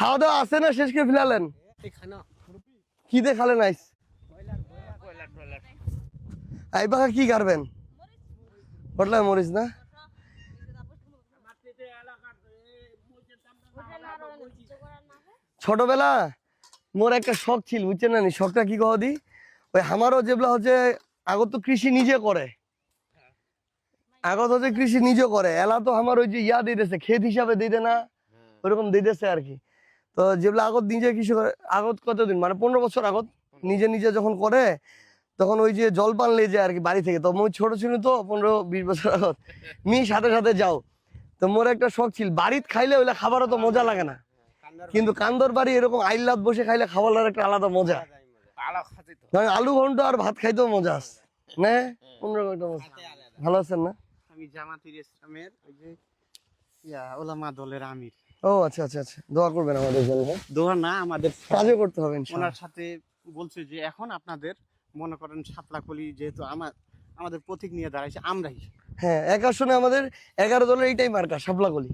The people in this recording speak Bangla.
খাওয়া দাওয়া আছে না শেষ করে ফেলালেন? কি দিয়ে খালেন আইস? আই বাকা কি করবেন পটলা মরিস না? ছোটবেলা মোর একটা শখ ছিল বুঝছেন না নি? শখটা কি কহ দি? ওই আমারও যেগুলা হচ্ছে আগত তো কৃষি নিজে করে। আগত হচ্ছে কৃষি নিজে করে। এলা তো আমার ওই যে ইয়া দিতেছে ক্ষেত হিসাবে দিতে না ওরকম দিতেছে আর কি। তো যেগুলো আগত নিজে কৃষি করে আগত কতদিন? মানে পনেরো বছর আগত? নিজে নিজে যখন করে তখন ওই যে জল পান যায় আর কি বাড়ি থেকে। তো মই ছোট ছিল তো পনেরো বিশ বছর আগত। মি সাথে সাথে যাও। তো মোর একটা শখ ছিল বাড়িতে খাইলে ওইলা খাবারও তো মজা লাগে না। কিন্তু কান্দর বাড়ি এরকম আইলাত বসে খাইলে খাবার একটা আলাদা মজা। আলু ঘন্ট আর ভাত খাইতেও মজা আছে। না অন্যরকম একটা মজা। ভালো আছেন না? আমি ইসলামের ওই যে ওলামা দলের আমির। ও আচ্ছা আচ্ছা আচ্ছা। দোয়া করবেন আমাদের জন্য? দোয়া না আমাদের কাজও করতে হবে ওনার সাথে বলছে যে এখন আপনাদের মনে করেন সাতলাকলি যেহেতু আমার আমাদের প্রতীক নিয়ে দাঁড়াইছে আমরাই। হ্যাঁ এক আসনে আমাদের এগারো দলের এইটাই মার্কা সাপলা গলি